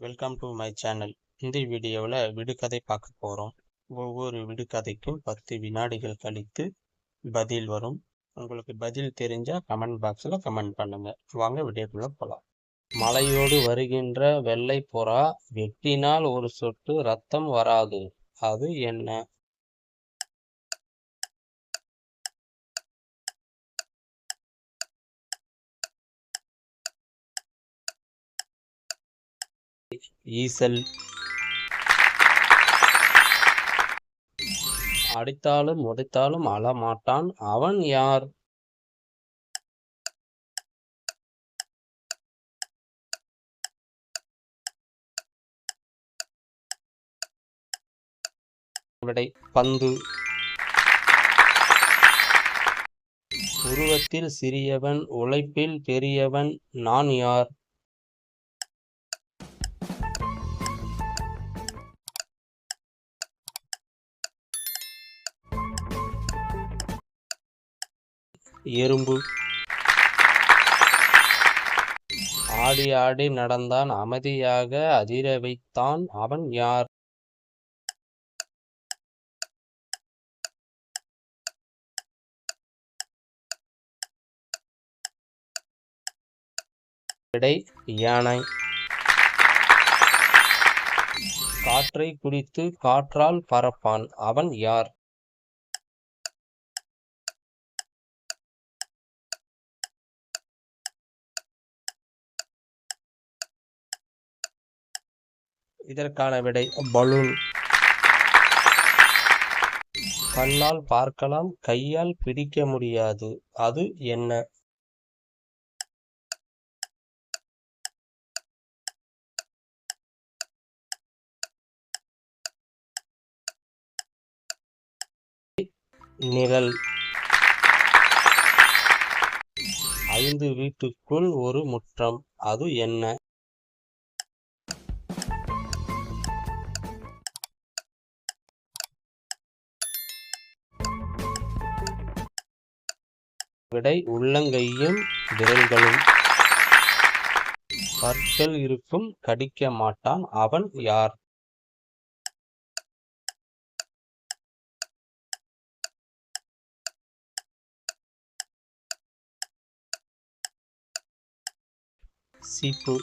Welcome to my channel இந்த வீடியோவில் விடுகதை பார்க்க போகிறோம் ஒவ்வொரு விடுகதைக்கும் பத்து வினாடிகள் கழித்து பதில் வரும். உங்களுக்கு பதில் தெரிஞ்சால் கமெண்ட் பாக்ஸில் கமெண்ட் பண்ணுங்கள் வாங்க வீடியோக்குள்ளே போகலாம் மலையோடு வருகின்ற வெள்ளை புறா வெட்டினால் ஒரு சொட்டு ரத்தம் வராது. அது என்ன? ஈசல். அடித்தாலும் உடைத்தாலும் அழமாட்டான். அவன் யார்? விடை பந்து. உருவத்தில் சிறியவன் உழைப்பில் பெரியவன் நான் யார்? எறும்பு. ஆடி ஆடி நடந்தான் அமைதியாக அதிர வைத்தான் அவன் யார்? விடை யானை. காற்றை குடித்து காற்றால் பறப்பான் அவன் யார்? இதற்கான விடை பலூன். கண்ணால் பார்க்கலாம் கையால் பிடிக்க முடியாது. அது என்ன? நிழல். ஐந்து வீட்டுக்குள் ஒரு முற்றம். அது என்ன? விடை உள்ளங்கையும் விரல்களும். பற்கள் இருக்கும் கடிக்க மாட்டான் அவன் யார்? சீப்பு.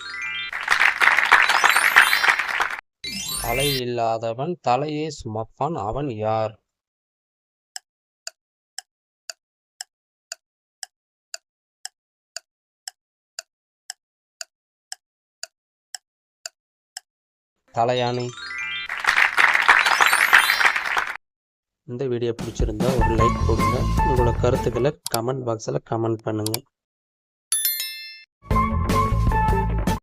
தலை இல்லாதவன் தலையை சுமப்பான் அவன் யார்? தலையானை இந்த வீடியோ பிடிச்சிருந்தா ஒரு லைக் கொடுங்க உங்களோட கருத்துக்களை கமெண்ட் பாக்ஸில் கமெண்ட் பண்ணுங்கள்